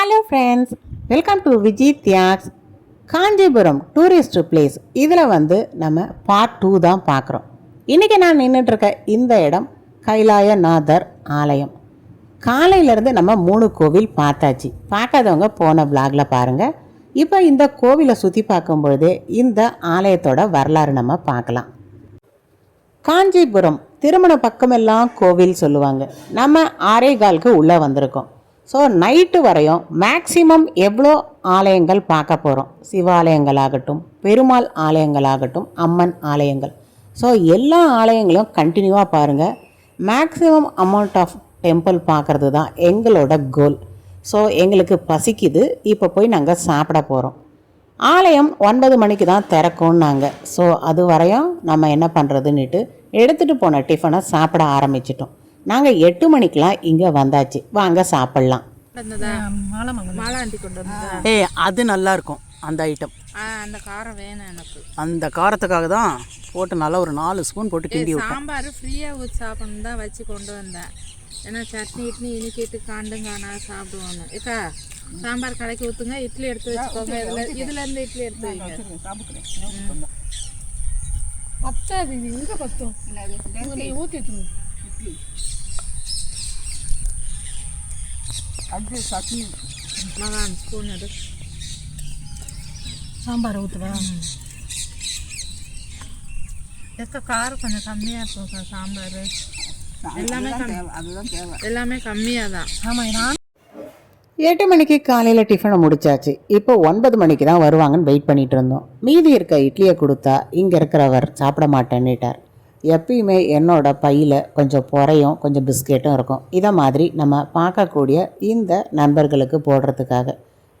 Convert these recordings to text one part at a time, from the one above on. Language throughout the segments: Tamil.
Hello friends welcome to Vijay Thiyags Kanchipuram tourist place இதில் வந்து நம்ம பார்ட் டூ தான் பார்க்குறோம். இன்றைக்கி நான் நின்றுட்டு இருக்க இந்த இடம் கைலாயநாதர் ஆலயம். காலையிலேருந்து நம்ம மூணு கோவில் பார்த்தாச்சு. பார்க்காதவங்க போன பிளாகில் பாருங்கள் இப்போ இந்த கோவிலை சுற்றி பார்க்கும்பொழுது இந்த ஆலயத்தோட வரலாறு நம்ம பார்க்கலாம். காஞ்சிபுரம் திருமண பக்கமெல்லாம் கோவில் சொல்லுவாங்க. நம்ம ஆரேகாலுக்கு உள்ளே வந்திருக்கோம். ஸோ நைட்டு வரையும் மேக்சிமம் எவ்வளோ ஆலயங்கள் பார்க்க போகிறோம் சிவாலயங்களாகட்டும் பெருமாள் ஆலயங்களாகட்டும் அம்மன் ஆலயங்கள். ஸோ எல்லா ஆலயங்களையும் கண்டினியூவாக பாருங்கள் மேக்ஸிமம் அமௌண்ட் ஆஃப் டெம்பிள் பார்க்குறது தான் எங்களோட கோல் ஸோ எங்களுக்கு பசிக்குது. இப்போ போய் நாங்கள் சாப்பிட போகிறோம் ஆலயம் ஒன்பது மணிக்கு தான் திறக்கும்னாங்க. ஸோ அது வரையும் நம்ம என்ன பண்ணுறதுன்னுட்டு எடுத்துகிட்டு போன டிஃபனை சாப்பிட ஆரம்பிச்சிட்டோம். நாங்கள் எட்டு மணிக்கெலாம் இங்கே வந்தாச்சு. வாங்க சாப்பிட்லாம். ஏய் அது நல்லா இருக்கும் அந்த ஐட்டம் அந்த காரம் வேணும் எனக்கு. அந்த காரத்துக்காக தான் போட்டு நல்லா ஒரு நாலு ஸ்பூன் போட்டு கிண்டி சாம்பார் ஃப்ரீயாக ஊற்றி சாப்பிடணும் தான் வச்சு கொண்டு வந்தேன். ஏன்னா சட்னி இட்னி இனிக்கிட்டு காண்டும் காணா சாப்பிடுவோன்னு ஏக்கா சாம்பார் கலக்கி ஊற்றுங்க இட்லி எடுத்து வச்சுக்கோங்க. இதில் இதுல இருந்து இட்லி எடுத்து வைங்க. பத்தாது இங்கே பத்தும்? ஊற்றி அது சட்னி. மகான் ஸ்பூன் எடு சாம்பார் ஊற்றுவா எக்க காரம் கொஞ்சம் கம்மியாக இருக்கும் சாம்பார். எல்லாமே அதுதான் தேவை எல்லாமே கம்மியாக தான். ஆமாம் நான் எட்டு மணிக்கு காலையில் டிஃபனை முடிச்சாச்சு. இப்போ ஒன்பது மணிக்கு தான் வருவாங்கன்னு வெயிட் பண்ணிட்டு இருந்தோம். மீதி இருக்க இட்லியை கொடுத்தா இங்கே இருக்கிறவர் சாப்பிட மாட்டேன்னுட்டார். எப்பயுமே என்னோட பையில் கொஞ்சம் பொறையும் கொஞ்சம் பிஸ்கெட்டும் இருக்கும். இதை மாதிரி நம்ம பார்க்கக்கூடிய இந்த நண்பர்களுக்கு போடுறதுக்காக.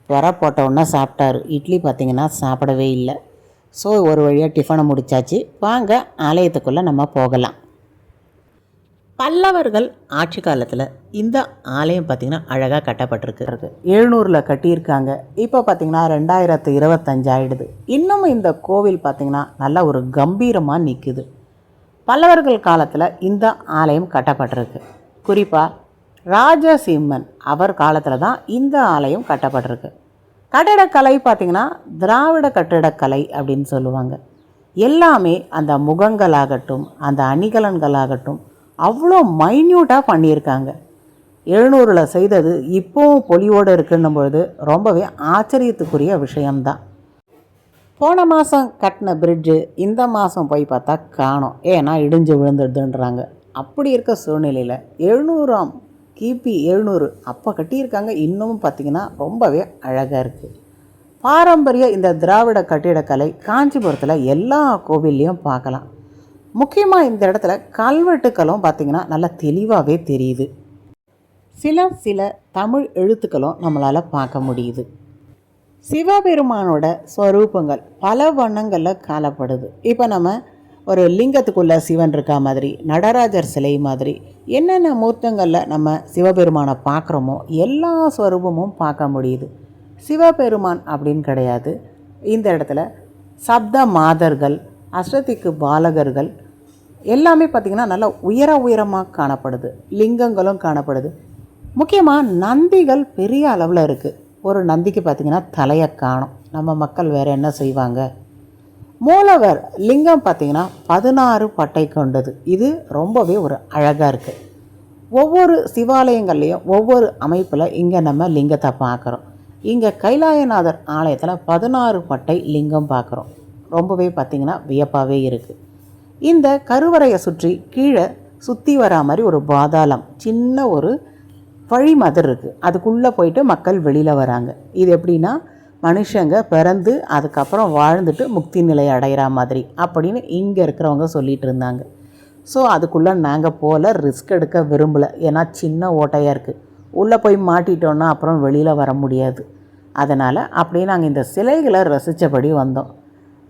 புற போட்ட சாப்பிட்டாரு. இட்லி பார்த்திங்கன்னா சாப்பிடவே இல்லை. ஸோ ஒரு வழியாக டிஃபனை முடிச்சாச்சு. வாங்க ஆலயத்துக்குள்ளே நம்ம போகலாம். பல்லவர்கள் ஆட்சி காலத்தில் இந்த ஆலயம் பார்த்திங்கன்னா அழகாக கட்டப்பட்டிருக்கு. எழுநூறில் கட்டியிருக்காங்க. இப்போ பார்த்திங்கன்னா ரெண்டாயிரத்து இருபத்தஞ்சாயிடுது இன்னும் இந்த கோவில் பார்த்திங்கன்னா நல்லா ஒரு கம்பீரமாக நிற்குது பல்லவர்கள் காலத்தில் இந்த ஆலயம் கட்டப்பட்டிருக்கு. குறிப்பாக ராஜசிம்மன் அவர் காலத்தில் தான் இந்த ஆலயம் கட்டப்பட்டிருக்கு. கட்டிடக்கலை பார்த்திங்கன்னா திராவிட கட்டிடக்கலை அப்படின்னு சொல்லுவாங்க. எல்லாமே அந்த முகங்களாகட்டும் அந்த அணிகலன்களாகட்டும் அவ்வளோ மைன்யூட்டாக பண்ணியிருக்காங்க. எழுநூறில் செய்தது இப்போவும் பொலியோடு இருக்குன்னும் பொழுது ரொம்பவே ஆச்சரியத்துக்குரிய விஷயம்தான். போன மாதம் கட்டின பிரிட்ஜு இந்த மாதம் போய் பார்த்தா காணோம். ஏன்னா இடிஞ்சு விழுந்துடுதுன்றாங்க. அப்படி இருக்க சூழ்நிலையில் எழுநூறாம் கிபி எழுநூறு அப்போ கட்டியிருக்காங்க. இன்னமும் பார்த்திங்கன்னா ரொம்பவே அழகாக இருக்குது பாரம்பரிய இந்த திராவிட கட்டிடக்கலை காஞ்சிபுரத்தில் எல்லா கோவில்லையும் பார்க்கலாம். முக்கியமாக இந்த இடத்துல கல்வெட்டுக்களும் பார்த்திங்கன்னா நல்லா தெளிவாகவே தெரியுது. சில சில தமிழ் எழுத்துக்களும் நம்மளால் பார்க்க முடியுது. சிவபெருமானோட ஸ்வரூபங்கள் பல வண்ணங்களில் காணப்படுது. இப்போ நம்ம ஒரு லிங்கத்துக்குள்ளே சிவன் இருக்கா மாதிரி நடராஜர் சிலை மாதிரி என்னென்ன மூர்த்தங்களில் நம்ம சிவபெருமானை பார்க்குறோமோ எல்லா ஸ்வரூபமும் பார்க்க முடியுது. சிவபெருமான் அப்படின்னு கிடையாது. இந்த இடத்துல சப்த மாதர்கள் அஷ்டதிக்கு பாலகர்கள் எல்லாமே பார்த்திங்கன்னா நல்லா உயர உயரமாக காணப்படுது. லிங்கங்களும் காணப்படுது. முக்கியமாக நந்திகள் பெரிய அளவில் இருக்குது ஒரு நந்திக்கு பார்த்திங்கன்னா தலையை காணும். நம்ம மக்கள் வேறு என்ன செய்வாங்க? மூலவர் லிங்கம் பார்த்திங்கன்னா பதினாறு பட்டை கொண்டது. இது ரொம்பவே ஒரு அழகாக இருக்குது ஒவ்வொரு சிவாலயங்கள்லேயும் ஒவ்வொரு அமைப்பில் இங்கே நம்ம லிங்கத்தை பார்க்குறோம். இங்கே கைலாயநாதர் ஆலயத்தில் பதினாறு பட்டை லிங்கம் பார்க்குறோம். ரொம்பவே பார்த்திங்கன்னா வியப்பாகவே இருக்குது இந்த கருவறையை சுற்றி கீழே சுற்றி வரா மாதிரி ஒரு பாதாளம் சின்ன ஒரு வழி மாதிரி இருக்குது அதுக்குள்ளே போயிட்டு மக்கள் வெளியில் வராங்க. இது எப்படின்னா மனுஷங்க பிறந்து அதுக்கப்புறம் வாழ்ந்துட்டு முக்தி நிலை அடைகிற மாதிரி அப்படின்னு இங்கே இருக்கிறவங்க சொல்லிட்டு இருந்தாங்க. ஸோ அதுக்குள்ளே நாங்கள் போல ரிஸ்க் எடுக்க விரும்பலை. ஏன்னா சின்ன ஓட்டையாக இருக்குது உள்ளே போய் மாட்டிட்டோன்னா அப்புறம் வெளியில் வர முடியாது. அதனால் அப்படியே நாங்கள் இந்த சிலைகளை ரசித்தபடி வந்தோம்.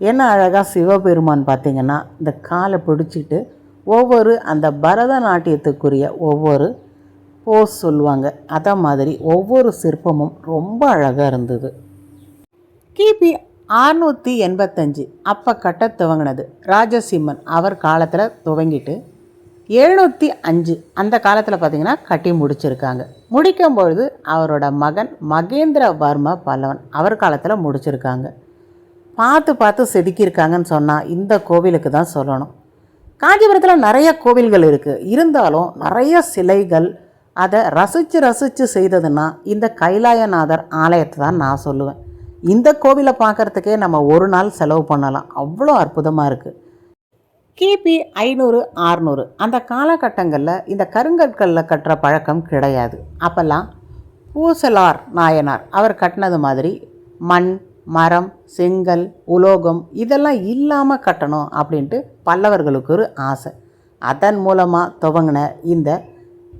என்ன அழகாக சிவபெருமான் பார்த்திங்கன்னா இந்த காலை பிடிச்சிட்டு ஒவ்வொரு அந்த பரதநாட்டியத்துக்குரிய ஒவ்வொரு போஸ் சொல்லுவாங்க. அதை மாதிரி ஒவ்வொரு சிற்பமும் ரொம்ப அழகாக இருந்தது. கிபி ஆறுநூற்றி எண்பத்தஞ்சு அப்போ கட்ட துவங்கினது. ராஜசிம்மன் அவர் காலத்தில் துவங்கிட்டு எழுநூற்றி அஞ்சு அந்த காலத்தில் பார்த்தீங்கன்னா கட்டி முடிச்சிருக்காங்க. முடிக்கும் பொழுது அவரோட மகன் மகேந்திரவர்ம பல்லவன் அவர் காலத்தில் முடிச்சிருக்காங்க. பார்த்து பார்த்து செதுக்கியிருக்காங்கன்னு சொன்னால் இந்த கோவிலுக்கு தான் சொல்லணும். காஞ்சிபுரத்தில் நிறைய கோவில்கள் இருக்குது இருந்தாலும் நிறைய சிலைகள் அதை ரசித்து ரசித்து செய்ததுன்னா இந்த கைலாயநாதர் ஆலயத்தை தான் நான் சொல்லுவேன். இந்த கோவிலை பார்க்குறதுக்கே நம்ம ஒரு நாள் செலவு பண்ணலாம். அவ்வளோ அற்புதமாக இருக்குது கிபி ஐநூறு ஆறுநூறு. அந்த காலகட்டங்களில் இந்த கருங்கற்களில் கட்டுற பழக்கம் கிடையாது. அப்போல்லாம் பூசலார் நாயனார் அவர் கட்டினது மாதிரி மண் மரம் செங்கல் உலோகம் இதெல்லாம் இல்லாமல் கட்டணும் அப்படின்ட்டு பல்லவர்களுக்கு ஒரு ஆசை. அதன் மூலமாக துவங்கின இந்த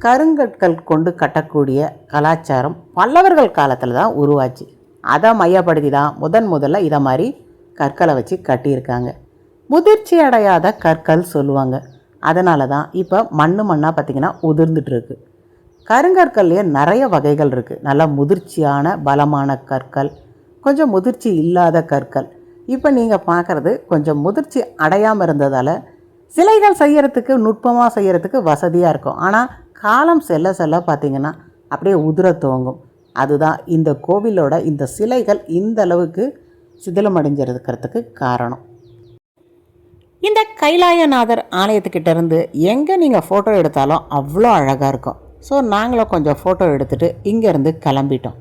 கருங்கற்கள் கொண்டு கட்டக்கூடிய கலாச்சாரம் பல்லவர்கள் காலத்தில் தான் உருவாச்சு. அதை மையப்படுத்தி தான் முதன் முதல்ல இதை மாதிரி கற்களை வச்சு கட்டியிருக்காங்க. முதிர்ச்சி அடையாத கற்கள் சொல்லுவாங்க. அதனால தான் இப்போ மண்ணு மண்ணாக பார்த்திங்கன்னா உதிர்ந்துட்டுருக்கு கருங்கற்கள்லேயே நிறைய வகைகள் இருக்குது நல்ல முதிர்ச்சியான பலமான கற்கள் கொஞ்சம் முதிர்ச்சி இல்லாத கற்கள். இப்போ நீங்கள் பார்க்குறது கொஞ்சம் முதிர்ச்சி அடையாமல் இருந்ததால் சிலைகள் செய்கிறதுக்கு நுட்பமாக செய்கிறதுக்கு வசதியாக இருக்கும். ஆனால் காலம் செல்ல செல்ல பார்த்தீங்கன்னா அப்படியே உதிர துவங்கும். அதுதான் இந்த கோவிலோட இந்த சிலைகள் இந்த அளவுக்கு சிதிலமடைஞ்சிருக்கிறதுக்கு காரணம். இந்த கைலாயநாதர் ஆலயத்துக்கிட்ட இருந்து எங்கே நீங்கள் ஃபோட்டோ எடுத்தாலும் அவ்வளோ அழகாக இருக்கும். ஸோ நாங்களும் கொஞ்சம் ஃபோட்டோ எடுத்துகிட்டு இங்கேருந்து கிளம்பிட்டோம்.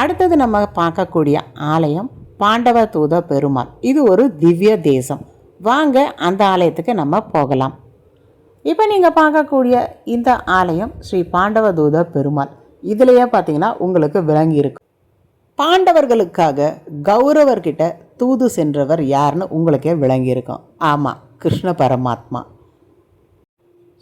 அடுத்தது நம்ம பார்க்கக்கூடிய ஆலயம் பாண்டவ தூத பெருமாள். இது ஒரு திவ்ய தேசம். வாங்க அந்த ஆலயத்துக்கு நம்ம போகலாம். இப்போ நீங்கள் பார்க்கக்கூடிய இந்த ஆலயம் ஸ்ரீ பாண்டவதூத பெருமாள். இதுலேயே பார்த்தீங்கன்னா உங்களுக்கு விளங்கி இருக்கும் பாண்டவர்களுக்காக கௌரவர்கிட்ட தூது சென்றவர் யாருன்னு உங்களுக்கே விளங்கியிருக்கும் ஆமாம் கிருஷ்ண பரமாத்மா.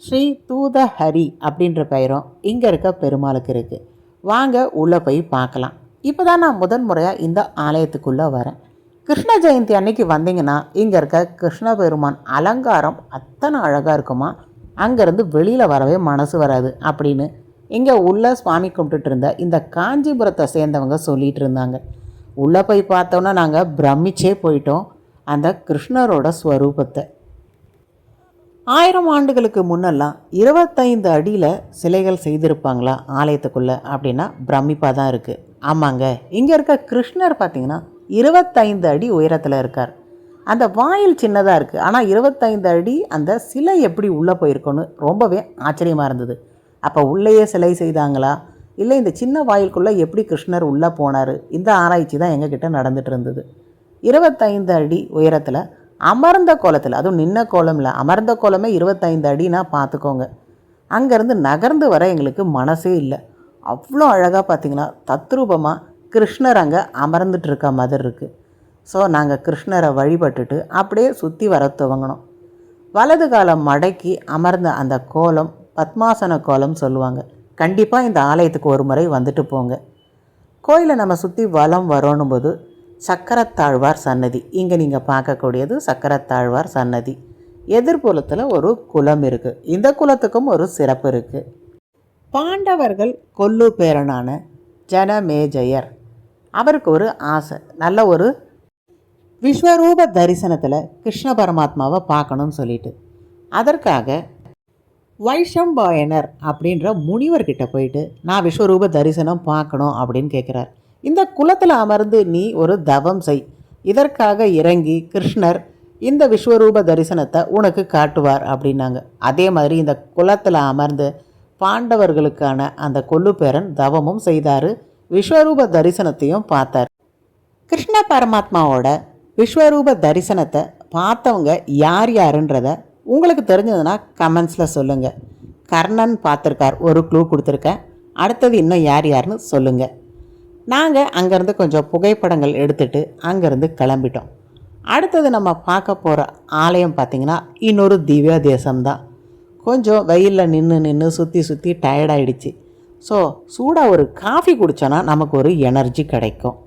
ஸ்ரீ தூத ஹரி அப்படின்ற பெயரும் இங்கே இருக்க பெருமாளுக்கு இருக்குது வாங்க உள்ளே போய் பார்க்கலாம். இப்போ தான் நான் முதன் முறையாக இந்த ஆலயத்துக்குள்ளே வரேன். கிருஷ்ண ஜெயந்தி அன்னைக்கு வந்தீங்கன்னா இங்கே இருக்க கிருஷ்ண பெருமான் அலங்காரம் அத்தனை அழகாக இருக்குமா? அங்கேருந்து வெளியில் வரவே மனசு வராது அப்படின்னு இங்கே உள்ள சுவாமி கும்பிட்டுட்டு இருந்த இந்த காஞ்சிபுரத்தை சேர்ந்தவங்க சொல்லிட்டு இருந்தாங்க. உள்ளே போய் பார்த்தோன்னா நாங்கள் பிரமிச்சே போயிட்டோம். அந்த கிருஷ்ணரோட ஸ்வரூபத்தை. ஆயிரம் ஆண்டுகளுக்கு முன்னெல்லாம் இருபத்தைந்து அடியில் சிலைகள் செய்திருப்பாங்களா ஆலயத்துக்குள்ளே அப்படின்னா பிரமிப்பாக தான் இருக்குது ஆமாங்க. இங்கே இருக்க கிருஷ்ணர் பார்த்தீங்கன்னா இருபத்தைந்து அடி உயரத்தில் இருக்கார். அந்த வாயில் சின்னதாக இருக்குது ஆனால் இருபத்தைந்து அடி அந்த சிலை எப்படி உள்ளே போயிருக்கோன்னு ரொம்பவே ஆச்சரியமாக இருந்தது. அப்போ உள்ளேயே சிலை செய்தாங்களா? இல்லை இந்த சின்ன வாயிலுக்குள்ளே எப்படி கிருஷ்ணர் உள்ளே போனார்? இந்த ஆராய்ச்சி தான் எங்ககிட்ட நடந்துட்டு இருந்தது. இருபத்தைந்து அடி உயரத்தில் அமர்ந்த கோலத்தில் அதுவும் நின்ன கோலம் இல்லை அமர்ந்த கோலமே இருபத்தைந்து அடினா பார்த்துக்கோங்க அங்கேருந்து நகர்ந்து வர எங்களுக்கு மனசே இல்லை. அவ்வளோ அழகாக பார்த்தீங்கன்னா தத்ரூபமாக கிருஷ்ணர் அங்கே அமர்ந்துட்டு இருக்க மாதிரி இருக்குது ஸோ நாங்கள் கிருஷ்ணரை வழிபட்டுட்டு அப்படியே சுற்றி வர துவங்கினோம் வலது காலம் மடக்கி அமர்ந்த அந்த கோலம் பத்மாசன கோலம் சொல்லுவாங்க. கண்டிப்பாக இந்த ஆலயத்துக்கு ஒரு முறை வந்துட்டு போங்க. கோயிலை நம்ம சுற்றி வலம் வரணும் போது சக்கரத்தாழ்வார் சன்னதி. இங்கே நீங்கள் பார்க்கக்கூடியது சக்கரத்தாழ்வார் சன்னதி. எதிர்புலத்தில் ஒரு குலம் இருக்குது இந்த குலத்துக்கும் ஒரு சிறப்பு இருக்குது பாண்டவர்கள் கொல்லு பேரனான ஜனமேஜயர். அவருக்கு ஒரு ஆசை. நல்ல ஒரு விஸ்வரூப தரிசனத்தில் கிருஷ்ண பரமாத்மாவை பார்க்கணும்னு சொல்லிட்டு. அதற்காக வைஷம்பாயனர் அப்படின்ற முனிவர்கிட்ட போயிட்டு நான் விஸ்வரூப தரிசனம் பார்க்கணும் அப்படின்னு கேட்குறார் இந்த குலத்தில் அமர்ந்து நீ ஒரு தவம் செய். இதற்காக இறங்கி கிருஷ்ணர் இந்த விஸ்வரூப தரிசனத்தை உனக்கு காட்டுவார் அப்படின்னாங்க. அதே மாதிரி இந்த குலத்தில் அமர்ந்து பாண்டவர்களுக்கான அந்த கொல்லுப்பேரன் தவமும் செய்தார். விஸ்வரூப தரிசனத்தையும் பார்த்தார். கிருஷ்ண பரமாத்மாவோட விஸ்வரூப தரிசனத்தை பார்த்தவங்க யார் யாருன்றத உங்களுக்கு தெரிஞ்சதுன்னா கமெண்ட்ஸில் சொல்லுங்கள் கர்ணன் பார்த்துருக்கார் ஒரு க்ளூ கொடுத்துருக்கேன். அடுத்தது இன்னும் யார் யாருன்னு சொல்லுங்கள் நாங்கள் அங்கேருந்து கொஞ்சம் புகைப்படங்கள் எடுத்துட்டு அங்கேருந்து கிளம்பிட்டோம். அடுத்தது நம்ம பார்க்க போகிற ஆலயம் பார்த்திங்கன்னா இன்னொரு திவ்ய தேசம்தான். கொஞ்சம் வெயிலில் நின்று நின்று சுற்றி சுற்றி டயர்டாயிடுச்சு ஸோ சூடாக ஒரு காஃபி குடித்தோன்னா நமக்கு ஒரு எனர்ஜி கிடைக்கும்.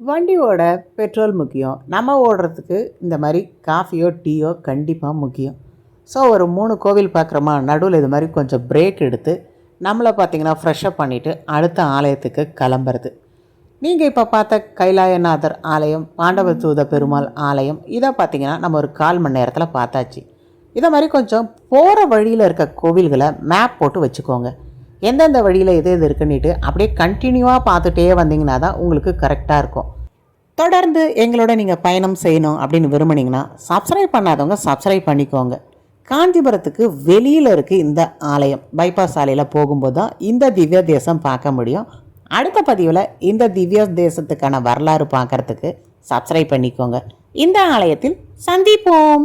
வண்டியோட பெட்ரோல் முக்கியம். நம்ம ஓடுறதுக்கு இந்த மாதிரி காஃபியோ டீயோ கண்டிப்பாக முக்கியம். ஸோ ஒரு மூணு கோவில் பார்க்குறோமா நடுவில் இது மாதிரி கொஞ்சம் பிரேக் எடுத்து நம்மளை பார்த்திங்கன்னா ஃப்ரெஷ்அப் பண்ணிவிட்டு அடுத்த ஆலயத்துக்கு கிளம்புறது. நீங்கள் இப்போ பார்த்த கைலாயநாதர் ஆலயம் பாண்டவ தூத பெருமாள் ஆலயம் இதை பார்த்தீங்கன்னா நம்ம ஒரு கால் மணி நேரத்தில் பார்த்தாச்சு. இதை மாதிரி கொஞ்சம் போகிற வழியில் இருக்க கோவில்களை மேப் போட்டு வச்சுக்கோங்க. எந்தெந்த வழியில் எது எது இருக்குன்னுட்டு அப்படியே கண்டினியூவாக பார்த்துட்டே வந்தீங்கன்னா தான் உங்களுக்கு கரெக்டாக இருக்கும். தொடர்ந்து எங்களோட நீங்கள் பயணம் செய்யணும் அப்படின்னு விரும்புனீங்கன்னா சப்ஸ்கிரைப் பண்ணாதவங்க சப்ஸ்கிரைப் பண்ணிக்கோங்க. காஞ்சிபுரத்துக்கு வெளியில் இருக்குது இந்த ஆலயம். பைபாஸ் சாலையில் போகும்போது தான் இந்த திவ்ய தேசம் பார்க்க முடியும். அடுத்த பதிவில் இந்த திவ்ய தேசத்துக்கான வரலாறு பார்க்கறதுக்கு சப்ஸ்கிரைப் பண்ணிக்கோங்க. இந்த ஆலயத்தில் சந்திப்போம்.